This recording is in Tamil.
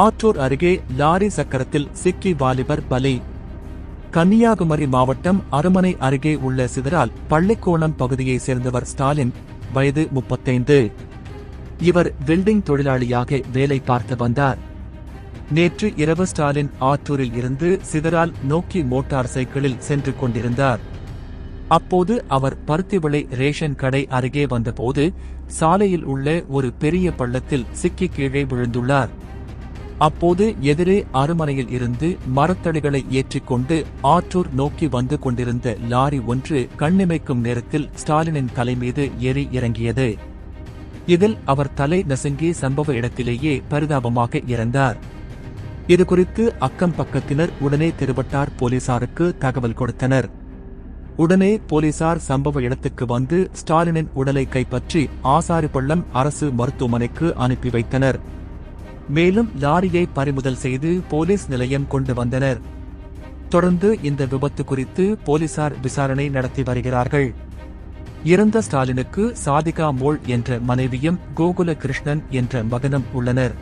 ஆற்றூர் அருகே லாரி சக்கரத்தில் சிக்கி வாலிபர் பலி. கன்னியாகுமரி மாவட்டம் அருமனை அருகே உள்ள சிதறால் பள்ளிக்கோணம் பகுதியைச் சேர்ந்தவர் ஸ்டாலின் வயது முப்பத்தைந்து. இவர் வெல்டிங் தொழிலாளியாக வேலை பார்த்து வந்தார். நேற்று இரவு ஸ்டாலின் ஆற்றூரில் இருந்து சிதறால் நோக்கி மோட்டார் சைக்கிளில் சென்று கொண்டிருந்தார். அப்போது அவர் பருத்திவிளை ரேஷன் கடை அருகே வந்தபோது சாலையில் உள்ள ஒரு பெரிய பள்ளத்தில் சிக்கி கீழே விழுந்துள்ளார். அப்போது எதிரே அருமனையில் இருந்து மரத்தடிகளை ஏற்றிக்கொண்டு ஆற்றூர் நோக்கி வந்து கொண்டிருந்த லாரி ஒன்று கண்ணிமைக்கும் நேரத்தில் ஸ்டாலினின் தலை மீது ஏறி இறங்கியது. இதில் அவர் தலை நசுங்கி சம்பவ இடத்திலேயே பரிதாபமாக இறந்தார். இதுகுறித்து அக்கம் பக்கத்தினர் உடனே திருவட்டார் போலீசாருக்கு தகவல் கொடுத்தனர். உடனே போலீசார் சம்பவ இடத்துக்கு வந்து ஸ்டாலினின் உடலை கைப்பற்றி ஆசாரிப்பள்ளம் அரசு மருத்துவமனைக்கு அனுப்பி வைத்தனர். மேலும் லாரியை பறிமுதல் செய்து போலீஸ் நிலையம் கொண்டு வந்தனர். தொடர்ந்து இந்த விபத்து குறித்து போலீசார் விசாரணை நடத்தி வருகிறார்கள். இறந்த ஸ்டாலினுக்கு சாதிகா மோள் என்ற மனைவியும் கோகுல கிருஷ்ணன் என்ற மகனும் உள்ளனர்.